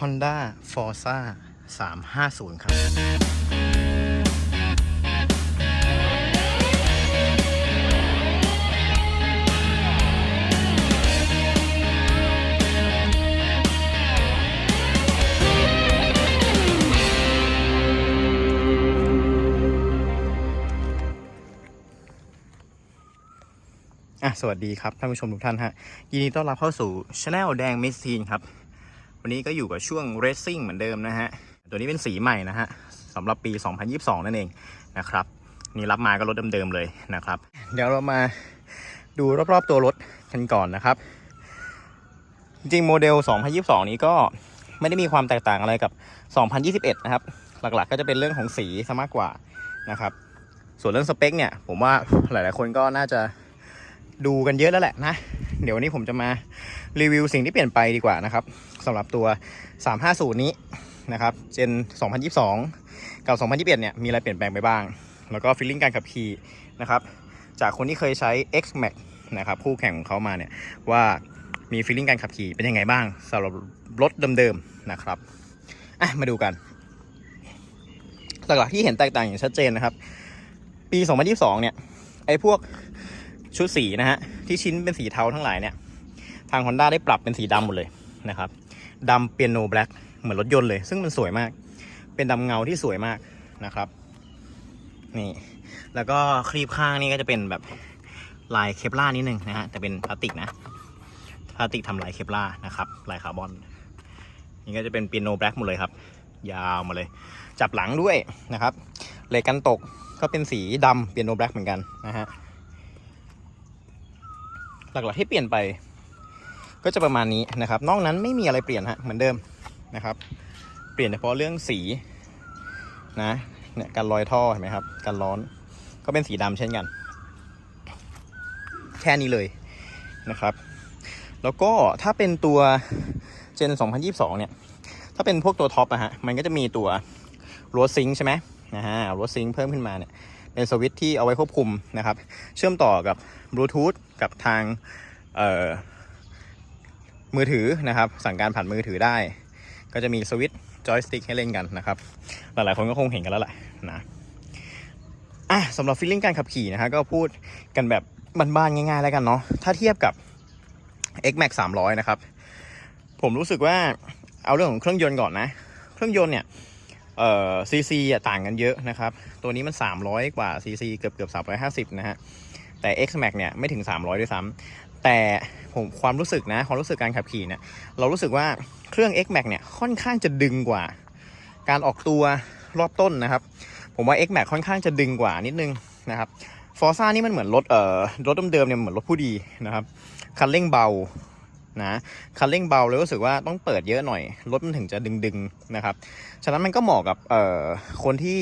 Honda Forza 350 ครับ อะ สวัสดีครับ ท่านผู้ชมทุกท่านฮะ ยินดีต้อนรับเข้าสู่ช anel แดงเมสทีนครับ วันนี้ก็อยู่กับช่วง Racing เหมือนเดิมนะฮะ ตัวนี้เป็นสีใหม่นะฮะสำหรับปี 2022 นั่นเองนะครับ นี่รับมาก็รถเดิมๆเลยนะครับ เดี๋ยวเรามาดูรอบๆตัวรถกันก่อนนะครับ จริงโมเดล 2022 นี้ก็ไม่ได้มีความแตกต่างอะไรกับ 2021 นะครับ หลักๆก็จะเป็นเรื่องของสีซะมากกว่านะครับ ส่วนเรื่องสเปคเนี่ย ผมว่าหลายๆคนก็น่าจะดูกันเยอะแล้วแหละนะ เดี๋ยววันนี้ผมจะมารีวิวสิ่งที่เปลี่ยนไปดีกว่านะครับสำหรับตัว 350 นี้นะครับเจน 2022 กับ 2021 เนี่ยมีอะไรเปลี่ยนแปลงไปบ้าง แล้วก็ฟีลลิ่งการขับขี่นะครับจากคนที่เคยใช้ X Max นะครับคู่แข่งของเขามาเนี่ยว่ามีฟีลลิ่งการขับขี่เป็นยังไงบ้างสำหรับรถเดิมๆนะครับอะมาดูกันหลักๆที่เห็นแตกต่างอย่างชัดเจนนะครับ ปี 2022 เนี่ย ไอ้พวกชุดสีนะฮะ ที่ชิ้นเป็นสีเทาทั้งหลายเนี่ย ทาง Honda ได้ปรับเป็นสีดำหมดเลยนะครับดำเปียโนแบล็กเหมือนรถยนต์เลย ซึ่งมันสวยมาก เป็นดำเงาที่สวยมากนะครับ นี่ แล้วก็ครีบข้างนี่ก็จะเป็นแบบลายเคปล่านิดนึงนะฮะแต่เป็นพลาสติกนะพลาสติกทำลายเคปล่านะครับลายคาร์บอนนี่ก็จะเป็นเปียโนแบล็กหมดเลยครับ ยาวมาเลย จับหลังด้วยนะครับเหล็กกันตกก็เป็นสีดำเปียโนแบล็กเหมือนกันนะฮะ หลักๆที่เปลี่ยนไป ก็จะประมาณนี้นะครับ นอกนั้นไม่มีอะไรเปลี่ยนฮะเหมือนเดิมนะครับ เปลี่ยนเฉพาะเรื่องสีนะเนี่ยการลอยท่อเห็นไหมครับการร้อนก็เป็นสีดำเช่นกัน แค่นี้เลยนะครับ แล้วก็ถ้าเป็นตัวเจน 2022 เนี่ย ถ้าเป็นพวกตัวท็อปอะฮะมันก็จะมีตัวร o ซิงใช่ไหมนะฮะร o ซิงเพิ่มขึ้นมาเนี่ย เป็นสวิตช์ที่เอาไว้ควบคุมนะครับ เชื่อมต่อกับบลูทูธกับทางมือถือนะครับ สั่งการผ่านมือถือได้ ก็จะมีสวิตช์จอยสติ๊กให้เล่นกันนะครับ หลายๆคนก็คงเห็นกันแล้วแหละนะอะสำหรับฟีลลิ่งการขับขี่นะฮะก็พูดกันแบบบ้านๆง่ายๆแล้วกันเนาะถ้าเทียบกับ X Max 300 นะครับ ผมรู้สึกว่าเอาเรื่องของเครื่องยนต์ก่อนนะ เครื่องยนต์เนี่ย เอ่อซีซีต่างกันเยอะนะครับ ตัวนี้มัน 300 กว่าซีซีเกือบเกือบ350 นะฮะ แต่ X Max เนี่ยไม่ถึง 300 ด้วยซ้ำแต่ผมความรู้สึกนะความรู้สึกการขับขี่เนี่ยเรารู้สึกว่าเครื่อง X Max เนี่ยค่อนข้างจะดึงกว่า การออกตัวรอบต้นนะครับ ผมว่า X Max ค่อนข้างจะดึงกว่านิดนึงนะครับ Forza นี่มันเหมือนรถเอ่อรถเดิมๆเนี่ยเหมือนรถผู้ดีนะครับคันเร่งเบา นะคันเร่งเบาเลยรู้สึกว่าต้องเปิดเยอะหน่อย รถมันถึงจะดึงๆนะครับ ฉะนั้นมันก็เหมาะกับเอ่อคนที่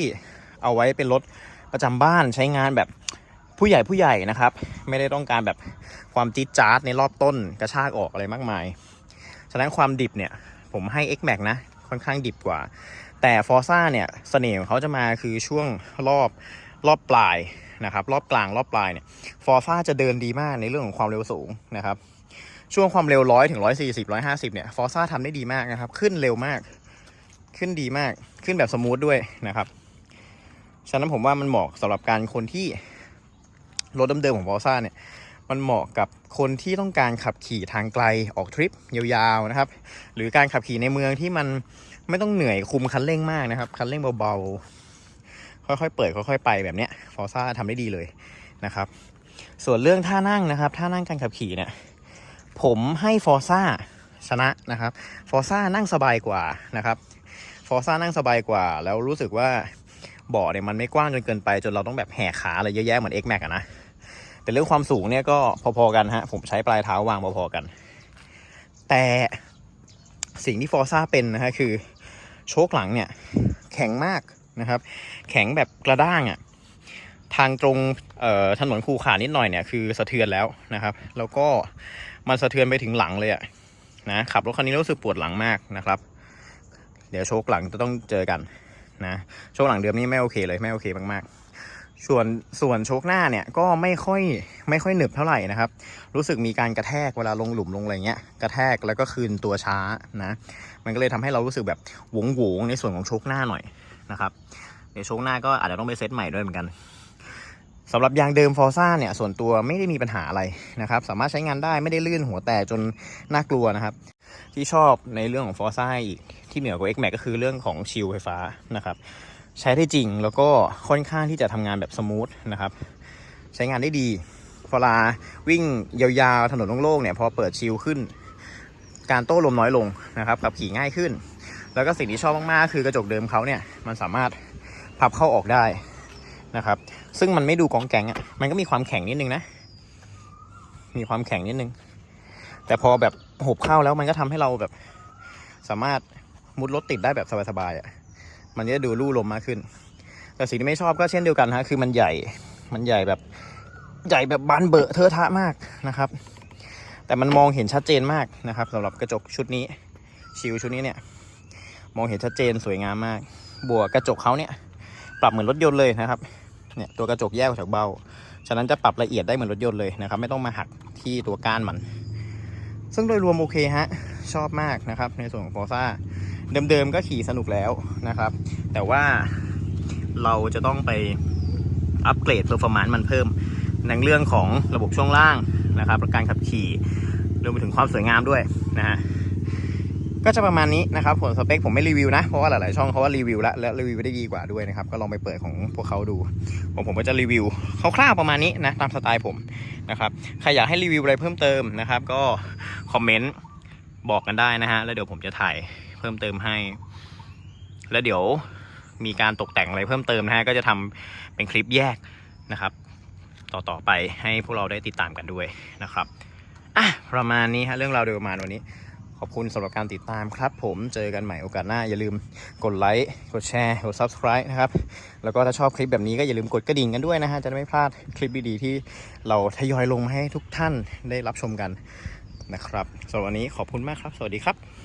เอาไว้เป็นรถประจำบ้านใช้งานแบบผู้ใหญ่ผู้ใหญ่นะครับ ไม่ได้ต้องการแบบความจี๊ดจ๊าดในรอบต้นกระชากออกอะไรมากมาย ฉะนั้นความดิบเนี่ยผมให้ X Max นะค่อนข้างดิบกว่า แต่ Forza เนี่ยเสน่ห์ของเขาจะมาคือช่วงรอบรอบปลายนะครับ รอบกลางรอบปลายเนี่ย Forza จะเดินดีมากในเรื่องของความเร็วสูงนะครับ ช่วงความเร็วร้อยถึงร้อยสี่สิบร้อยห้าสิบเนี่ยฟอร์ซ่าทำได้ดีมากนะครับ ขึ้นเร็วมาก ขึ้นดีมาก ขึ้นแบบสมูทด้วยนะครับ ฉะนั้นผมว่ามันเหมาะสำหรับการคนที่รถเดิมๆของฟอร์ซ่าเนี่ย มันเหมาะกับคนที่ต้องการขับขี่ทางไกลออกทริปยาวๆนะครับ หรือการขับขี่ในเมืองที่มันไม่ต้องเหนื่อยคุมคันเร่งมากนะครับ คันเร่งเบาๆ ค่อยๆ เปิดค่อยๆ ไปแบบเนี้ยฟอร์ซ่าทำได้ดีเลยนะครับ ส่วนเรื่องท่านั่งนะครับ ท่านั่งการขับขี่เนี่ย ผมให้ฟอร์ซ่าชนะนะครับ ฟอร์ซ่านั่งสบายกว่านะครับ ฟอร์ซ่านั่งสบายกว่า แล้วรู้สึกว่าเบาะเนี่ยมันไม่กว้างจนเกินไป จนเราต้องแบบแหกขาอะไรเยอะแยะเหมือน X Max อะนะแต่เรื่องความสูงเนี่ยก็พอๆกันฮะ ผมใช้ปลายเท้าวางพอๆกัน แต่สิ่งที่ฟอร์ซ่าเป็นนะฮะคือโชคหลังเนี่ยแข็งมากนะครับ แข็งแบบกระด้างอะ่ะทางตรงถนนคูขานิดหน่อยเนี่ยคือสะเทือนแล้วนะครับ แล้วก็ มันสะเทือนไปถึงหลังเลยอะนะขับรถคันนี้รู้สึกปวดหลังมากนะครับ เดี๋ยวโชคหลังจะต้องเจอกันนะโชคหลังเดิมนี่ไม่โอเคเลยไม่โอเคมากๆ ส่วนส่วนโชคหน้าเนี่ยก็ไม่ค่อยไม่ค่อยหนึบเท่าไหร่นะครับ รู้สึกมีการกระแทกเวลาลงหลุมลงอะไรเงี้ยกระแทกแล้วก็คืนตัวช้านะมันก็เลยทำให้เรารู้สึกแบบหวงหวงๆในส่วนของโชคหน้าหน่อยนะครับเดี๋ยวโชคหน้าก็อาจจะต้องไปเซตใหม่ด้วยเหมือนกัน สำหรับยางเดิมฟอร์ซ่าเนี่ยส่วนตัวไม่ได้มีปัญหาอะไรนะครับ สามารถใช้งานได้ไม่ได้ลื่นหัวแตกจนน่ากลัวนะครับ ที่ชอบในเรื่องของฟอร์ซ่าอีกที่เหนือกว่า X Max ก็คือเรื่องของชิลไฟฟ้านะครับ ใช้ได้จริงแล้วก็ค่อนข้างที่จะทำงานแบบสมูทนะครับ ใช้งานได้ดีเวลาวิ่งยาวๆถนนโล่งๆเนี่ยพอเปิดชิลขึ้น การโต้ลมน้อยลงนะครับขับขี่ง่ายขึ้น แล้วก็สิ่งที่ชอบมากๆคือกระจกเดิมเขาเนี่ยมันสามารถพับเข้าออกได้ นะครับ ซึ่งมันไม่ดูกองแกงอะ มันก็มีความแข็งนิดนึงนะ มีความแข็งนิดนึง แต่พอแบบหบเข้าแล้วมันก็ทำให้เราแบบ สามารถมุดรถติดได้แบบสบายๆอะ มันจะดูลู่ลมมากขึ้น แต่สิ่งที่ไม่ชอบก็เช่นเดียวกันฮะ คือมันใหญ่ มันใหญ่แบบใหญ่แบบบานเบอะเทอะทะมากนะครับ แต่มันมองเห็นชัดเจนมากนะครับสำหรับกระจกชุดนี้ ชิลชุดนี้เนี่ย มองเห็นชัดเจนสวยงามมาก บวกกระจกเขาเนี่ย ปรับเหมือนรถยนต์เลยนะครับ เนี่ยตัวกระจกแยกออกจากเบ้า ฉะนั้นจะปรับละเอียดได้เหมือนรถยนต์เลยนะครับ ไม่ต้องมาหักที่ตัวก้านมัน ซึ่งโดยรวมโอเคฮะ ชอบมากนะครับ ในส่วนของฟอร์ซ่าเดิมๆก็ขี่สนุกแล้วนะครับ แต่ว่าเราจะต้องไปอัปเกรดเ e อร์ฟอร์มานซ์มันเพิ่มในเรื่องของระบบช่วงล่างนะครับการขับขี่รวมไปถึงความสวยงามด้วยนะฮะ ก็จะประมาณนี้นะครับผลสเปคผมไม่รีวิวนะ เพราะว่าหลาย ๆ ช่องเขาว่ารีวิวแล้วและรีวิวได้ดีกว่าด้วยนะครับ ก็ลองไปเปิดของพวกเขาดู ผมผมก็จะรีวิวคร่าว ๆ ประมาณนี้นะตามสไตล์ผมนะครับใครอยากให้รีวิวอะไรเพิ่มเติมนะครับ ก็คอมเมนต์บอกกันได้นะฮะแล้วเดี๋ยวผมจะถ่ายเพิ่มเติมให้ แล้วเดี๋ยวมีการตกแต่งอะไรเพิ่มเติมนะฮะก็จะทำเป็นคลิปแยกนะครับ ต่อต่อไปให้พวกเราได้ติดตามกันด้วยนะครับอะประมาณนี้ฮะเรื่องราวโดยประมาณวันนี้ ขอบคุณสำหรับการติดตามครับผมเจอกันใหม่โอกาสหน้า อย่าลืมกดไลค์กดแชร์กด subscribe นะครับ แล้วก็ถ้าชอบคลิปแบบนี้ก็อย่าลืมกดกระดิ่งกันด้วยนะฮะ จะได้ไม่พลาดคลิปดีๆที่เราทยอยลงมาให้ทุกท่านได้รับชมกันนะครับสำหรับวันนี้ขอบคุณมากครับ สวัสดีครับ